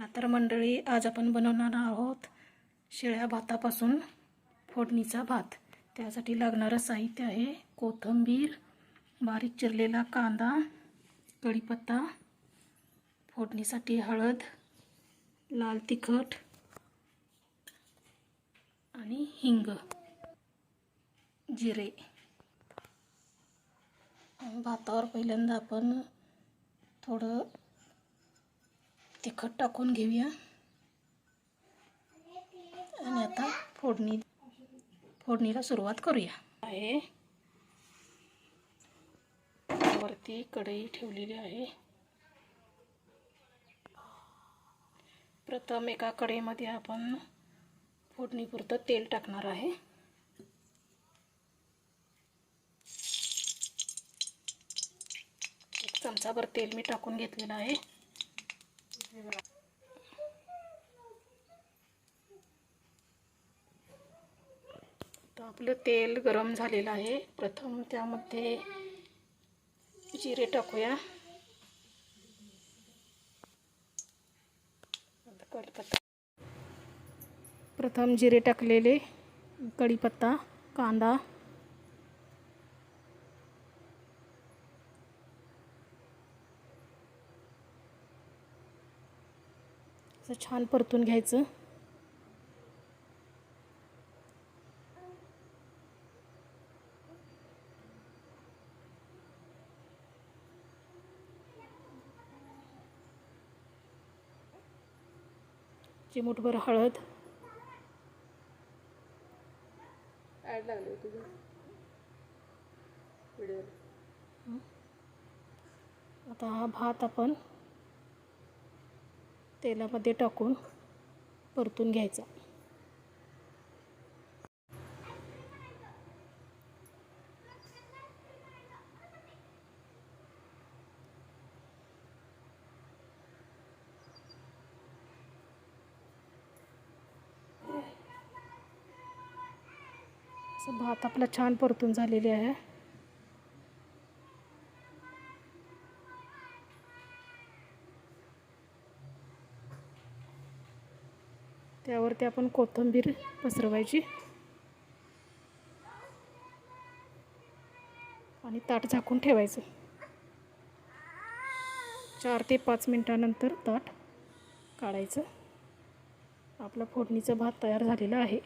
चला तर मंडळी आज आपण बनवणार आहोत शिळ्या भातापासून फोडणीचा भात. त्यासाठी लागणारं साहित्य आहे कोथिंबीर बारीक चिरलेला कांदा कढीपत्ता फोडणीसाठी हळद लाल तिखट आणि हिंग जिरे. भातावर पहिल्यांदा आपण थोडं तिखट टाकून घेऊया. आणि आता फोडणी फोडणीला सुरुवात करूया. आहे. वरती कढई ठेवलेली आहे. प्रथम एका कढईमध्ये आपण फोडणीपुरतं तेल टाकणार आहे. एक चमचाभर तेल मी टाकून घेतलेलं आहे. तर आपलं तेल गरम झालेलं आहे. प्रथम त्यामध्ये जिरे टाकूया. कढीपत्ता प्रथम जिरे टाकलेले. कढीपत्ता कांदा. असं छान परतून घ्यायचं. चिमूटभर हळद. ॲड लागले तुझं? व्हिडिओ आता हा भात आपण तेलामध्ये टाकून परतून घ्यायचा. असं भात आपला छान परतून झालेले आहे. त्यावरती आपण कोथिंबीर पसरवायची. आणि ताट झाकून ठेवायचं. चार ते पाच मिनटानंतर ताट काढायचं. आपला फोडणीचा भात तयार झालेला आहे.